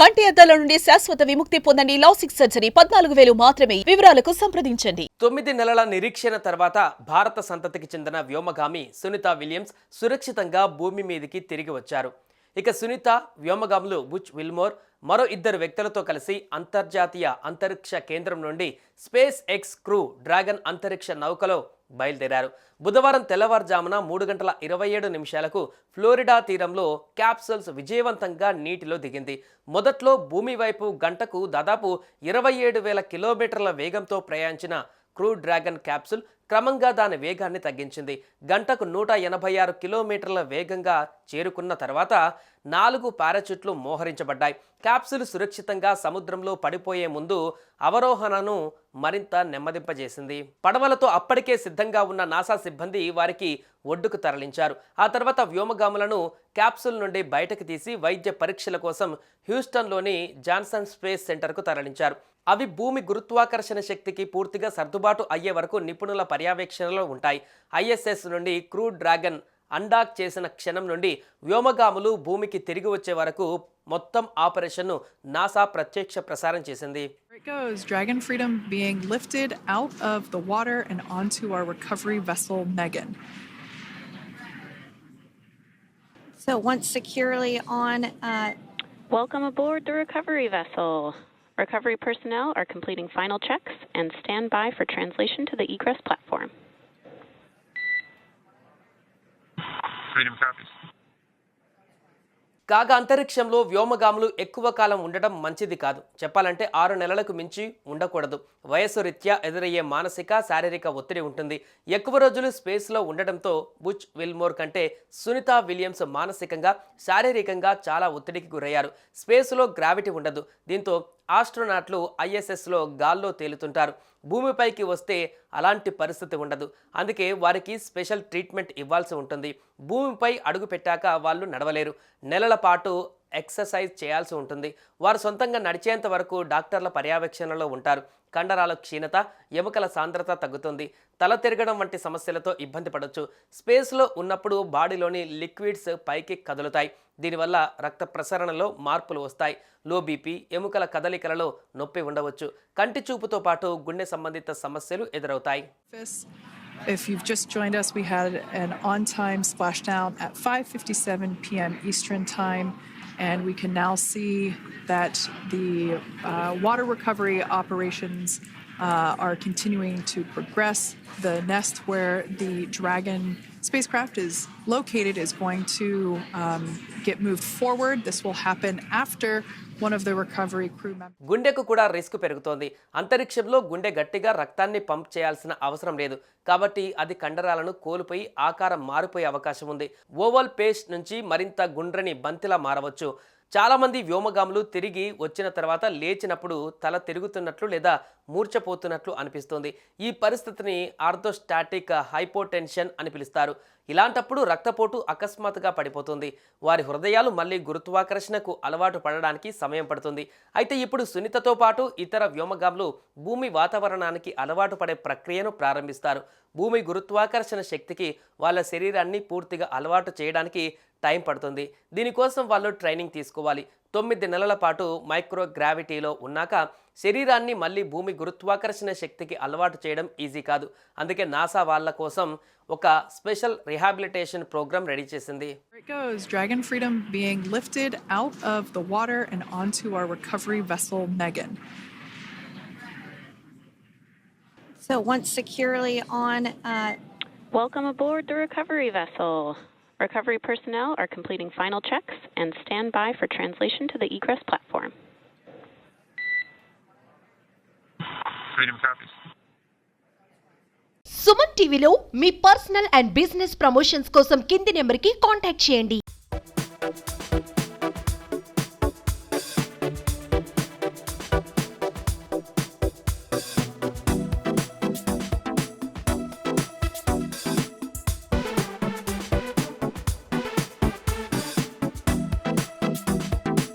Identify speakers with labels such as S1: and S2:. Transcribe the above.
S1: కంటి అద్దాల నుండి శాశ్వత విముక్తి పొందండి లాసిక్ సర్జరీ. పద్నాలుగు వేలు మాత్రమే. వివరాలకు సంప్రదించండి.
S2: తొమ్మిది నెలల నిరీక్షణ తర్వాత భారత సంతతికి చెందిన వ్యోమగామి సునీత విలియమ్స్ సురక్షితంగా భూమి మీదికి తిరిగి వచ్చారు. ఇక సునీత వ్యోమగాములు బుచ్ విల్మోర్ మరో ఇద్దరు వ్యక్తులతో కలిసి అంతర్జాతీయ అంతరిక్ష కేంద్రం నుండి స్పేస్ ఎక్స్ క్రూ డ్రాగన్ అంతరిక్ష నౌకలో బయలుదేరారు. బుధవారం తెల్లవారుజామున మూడు గంటల ఇరవై ఏడు నిమిషాలకు ఫ్లోరిడా తీరంలో క్యాప్సూల్స్ విజయవంతంగా నీటిలో దిగింది. మొదట్లో భూమి వైపు గంటకు దాదాపు ఇరవై ఏడు వేల కిలోమీటర్ల వేగంతో ప్రయాణించిన క్రూ డ్రాగన్ క్యాప్సూల్ క్రమంగా దాని వేగాన్ని తగ్గించింది. గంటకు నూట ఎనభై ఆరు కిలోమీటర్ల వేగంగా చేరుకున్న తర్వాత నాలుగు పారాచూట్లు మోహరించబడ్డాయి. క్యాప్సుల్ సురక్షితంగా సముద్రంలో పడిపోయే ముందు అవరోహణను మరింత నెమ్మదింపజేసింది. పడవలతో అప్పటికే సిద్ధంగా ఉన్న నాసా సిబ్బంది వారికి ఒడ్డుకు తరలించారు. ఆ తర్వాత వ్యోమగాములను క్యాప్సుల్ నుండి బయటకు తీసి వైద్య పరీక్షల కోసం హ్యూస్టన్లోని జాన్సన్ స్పేస్ సెంటర్కు తరలించారు. అవి భూమి గురుత్వాకర్షణ శక్తికి పూర్తిగా సర్దుబాటు అయ్యే వరకు నిపుణుల పర్యవేక్షణలో ఉంటాయి ఐఎస్ఎస్ నుండి క్రూ డ్రాగన్ అండాక్ చేసిన క్షణం నుండి వ్యోమగాములు భూమికి తిరిగి వచ్చే వరకు మొత్తం ఆపరేషన్ను నాసా ప్రత్యక్ష ప్రసారం చేసింది
S3: it goes. Dragon Freedom being lifted out of the water and onto our recovery vessel, Megan.
S4: So once securely on, uh,
S5: Welcome aboard the recovery vessel. Recovery personnel are completing final checks and stand by for translation to the egress platform.
S6: Freedom copies.
S2: కాగా అంతరిక్షంలో వ్యోమగాములు ఎక్కువ కాలం ఉండడం మంచిది కాదు. చెప్పాలంటే ఆరు నెలలకు మించి ఉండకూడదు. వయస్సు రీత్యా ఎదురయ్యే మానసిక శారీరక ఒత్తిడి ఉంటుంది. ఎక్కువ రోజులు స్పేస్లో ఉండడంతో బుచ్ విల్మోర్ కంటే సునీత విలియమ్స్ మానసికంగా శారీరకంగా చాలా ఒత్తిడికి గురయ్యారు. స్పేస్లో గ్రావిటీ ఉండదు. దీంతో ఆస్ట్రోనాట్లు ఐఎస్ఎస్లో గాల్లో తేలుతుంటారు. భూమిపైకి వస్తే అలాంటి పరిస్థితి ఉండదు. అందుకే వారికి స్పెషల్ ట్రీట్మెంట్ ఇవ్వాల్సి ఉంటుంది. భూమిపై అడుగు పెట్టాక వాళ్ళు నడవలేరు. నెలల పాటు ఎక్సర్సైజ్ చేయాల్సి ఉంటుంది. వారు సొంతంగా నడిచేంత వరకు డాక్టర్ల పర్యవేక్షణలో ఉంటారు. కండరాల క్షీణత ఎముకల సాంద్రత తగ్గుతుంది. తల తిరగడం వంటి సమస్యలతో ఇబ్బంది పడవచ్చు స్పేస్లో ఉన్నప్పుడు బాడీలోని లిక్విడ్స్ పైకి కదులుతాయి. దీనివల్ల రక్త ప్రసరణలో మార్పులు వస్తాయి. లో బీపీ ఎముకల కదలికలలో నొప్పి ఉండవచ్చు. కంటి చూపుతో పాటు గుండె సంబంధిత సమస్యలు ఎదురవుతాయి.
S3: If you've just joined us, we had an on-time splashdown at 5:57 p.m. Eastern Time, and we can now see that the uh, water recovery operations uh, are continuing to progress. The nest where the Dragon spacecraft is located is going to um, get moved forward. This will happen after one of the recovery crew members.
S2: గుండెకు కూడా risk పెరుగుతోంది అంతరిక్షంలో గుండె గట్టిగా రక్తాన్ని pump చేయాల్సిన అవసరం లేదు కాబట్టి అది కండరాలను కోల్పోయి ఆకారం మారిపోయే అవకాశం ఉంది ఓవల్ పేస్ట్ నుంచి మరింత గుండ్రని బంతిలా మారవచ్చు చాలామంది వ్యోమగాములు తిరిగి వచ్చిన తర్వాత లేచినప్పుడు తల తిరుగుతున్నట్లు లేదా మూర్చపోతున్నట్లు అనిపిస్తుంది. ఈ పరిస్థితిని ఆర్థోస్టాటిక్ హైపోటెన్షన్ అని పిలుస్తారు. ఇలాంటప్పుడు రక్తపోటు అకస్మాత్తుగా పడిపోతుంది. వారి హృదయాలు మళ్ళీ గురుత్వాకర్షణకు అలవాటు పడడానికి సమయం పడుతుంది. అయితే ఇప్పుడు సునీతతో పాటు ఇతర వ్యోమగాములు భూమి వాతావరణానికి అలవాటు పడే ప్రక్రియను ప్రారంభిస్తారు. భూమి గురుత్వాకర్షణ శక్తికి వాళ్ళ శరీరాన్ని పూర్తిగా అలవాటు చేయడానికి టైం పడుతుంది. దీనికోసం వాళ్ళు ట్రైనింగ్ తీసుకోవాలి. తొమ్మిది నెలల పాటు మైక్రోగ్రావిటీలో ఉన్నాక శరీరాన్ని మళ్ళీ భూమి గురుత్వాకర్షణ శక్తికి అలవాటు చేయడం ఈజీ కాదు. అందుకే నాసా వాళ్ళ కోసం ఒక స్పెషల్ రిహాబిలిటేషన్ ప్రోగ్రామ్ రెడీ చేసింది.
S3: Recovery
S5: personnel are completing final checks and stand by for translation to the egress platform.
S6: Freedom copies.
S7: Suman టీవీలో మీ పర్సనల్ అండ్ బిజినెస్ ప్రమోషన్స్ కోసం కింది నెంబర్కి కాంటాక్ట్ చేయండి